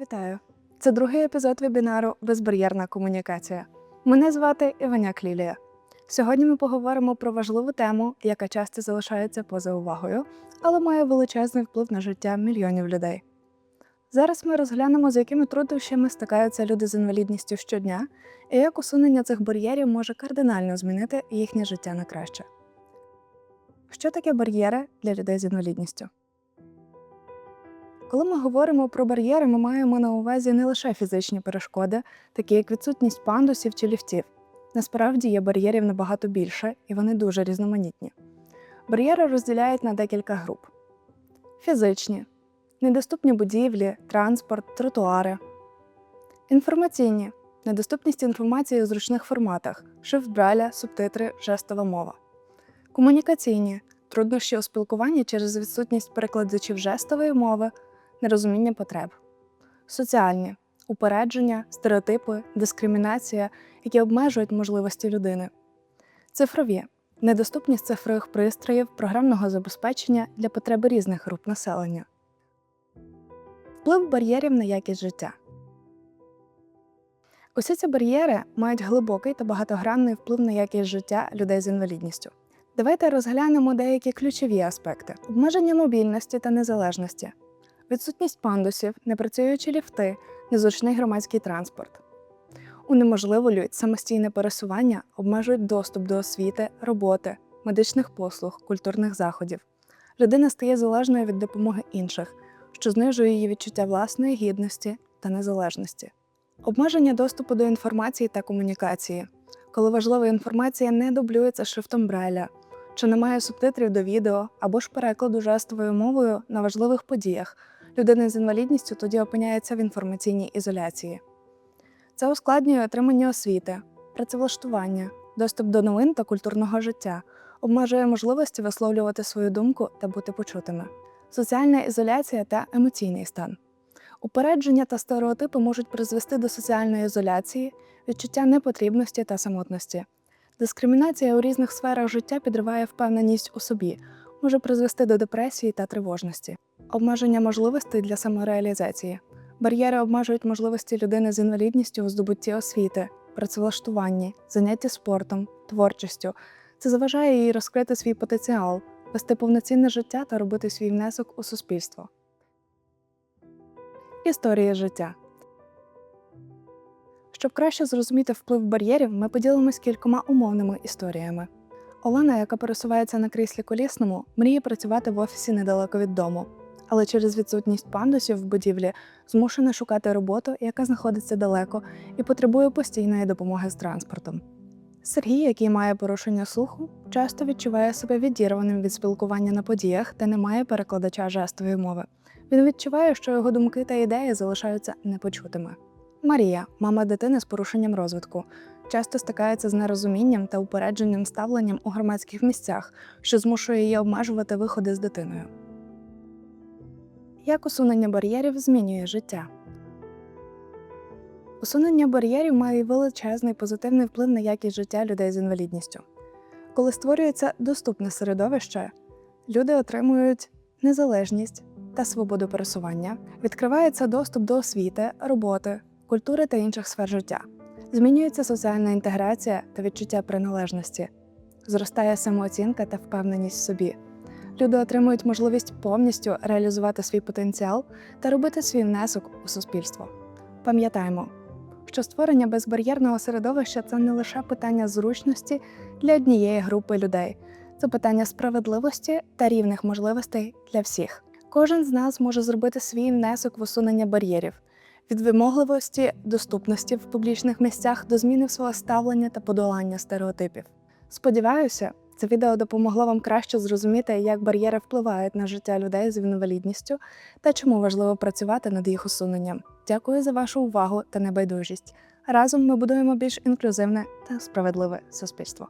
Вітаю! Це другий епізод вебінару Безбар'єрна комунікація. Мене звати Іваняк Лілія. Сьогодні ми поговоримо про важливу тему, яка часто залишається поза увагою, але має величезний вплив на життя мільйонів людей. Зараз ми розглянемо, з якими труднощами стикаються люди з інвалідністю щодня, і як усунення цих бар'єрів може кардинально змінити їхнє життя на краще. Що таке бар'єри для людей з інвалідністю? Коли ми говоримо про бар'єри, ми маємо на увазі не лише фізичні перешкоди, такі як відсутність пандусів чи ліфтів. Насправді є бар'єрів набагато більше, і вони дуже різноманітні. Бар'єри розділяють на декілька груп: фізичні, недоступні будівлі, транспорт, тротуари, інформаційні, недоступність інформації у зручних форматах, шрифт Брайля, субтитри, жестова мова, комунікаційні, труднощі у спілкуванні через відсутність перекладачів жестової мови, нерозуміння потреб, соціальні упередження, стереотипи, дискримінація, які обмежують можливості людини, цифрові недоступність цифрових пристроїв, програмного забезпечення для потреби різних груп населення, вплив бар'єрів на якість життя. Усі ці бар'єри мають глибокий та багатогранний вплив на якість життя людей з інвалідністю. Давайте розглянемо деякі ключові аспекти: обмеження мобільності та незалежності, відсутність пандусів, непрацюючі ліфти, незручний громадський транспорт. Унеможливлюють самостійне пересування, обмежують доступ до освіти, роботи, медичних послуг, культурних заходів. Людина стає залежною від допомоги інших, що знижує її відчуття власної гідності та незалежності. Обмеження доступу до інформації та комунікації, коли важлива інформація не дублюється шрифтом Брайля, чи немає субтитрів до відео або ж перекладу жестовою мовою на важливих подіях, людина з інвалідністю тоді опиняється в інформаційній ізоляції. Це ускладнює отримання освіти, працевлаштування, доступ до новин та культурного життя, обмежує можливості висловлювати свою думку та бути почутими. Соціальна ізоляція та емоційний стан. Упередження та стереотипи можуть призвести до соціальної ізоляції, відчуття непотрібності та самотності. Дискримінація у різних сферах життя підриває впевненість у собі, може призвести до депресії та тривожності, обмеження можливостей для самореалізації. Бар'єри обмежують можливості людини з інвалідністю у здобутті освіти, працевлаштуванні, занятті спортом, творчістю. Це заважає їй розкрити свій потенціал, вести повноцінне життя та робити свій внесок у суспільство. Історія життя. Щоб краще зрозуміти вплив бар'єрів, ми поділимось кількома умовними історіями. Олена, яка пересувається на кріслі колісному, мріє працювати в офісі недалеко від дому, але через відсутність пандусів в будівлі змушена шукати роботу, яка знаходиться далеко, і потребує постійної допомоги з транспортом. Сергій, який має порушення слуху, часто відчуває себе відірваним від спілкування на подіях, де немає перекладача жестової мови. Він відчуває, що його думки та ідеї залишаються непочутими. Марія, мама дитини з порушенням розвитку, часто стикається з нерозумінням та упередженням ставленням у громадських місцях, що змушує її обмежувати виходи з дитиною. Як усунення бар'єрів змінює життя? Усунення бар'єрів має величезний позитивний вплив на якість життя людей з інвалідністю. Коли створюється доступне середовище, люди отримують незалежність та свободу пересування, відкривається доступ до освіти, роботи, культури та інших сфер життя. Змінюється соціальна інтеграція та відчуття приналежності, зростає самооцінка та впевненість в собі. Люди отримують можливість повністю реалізувати свій потенціал та робити свій внесок у суспільство. Пам'ятаємо, що створення безбар'єрного середовища це не лише питання зручності для однієї групи людей, це питання справедливості та рівних можливостей для всіх. Кожен з нас може зробити свій внесок в усунення бар'єрів від вимогливості, доступності в публічних місцях до зміни свого ставлення та подолання стереотипів. Сподіваюся, це відео допомогло вам краще зрозуміти, як бар'єри впливають на життя людей з інвалідністю та чому важливо працювати над їх усуненням. Дякую за вашу увагу та небайдужість. Разом ми будуємо більш інклюзивне та справедливе суспільство.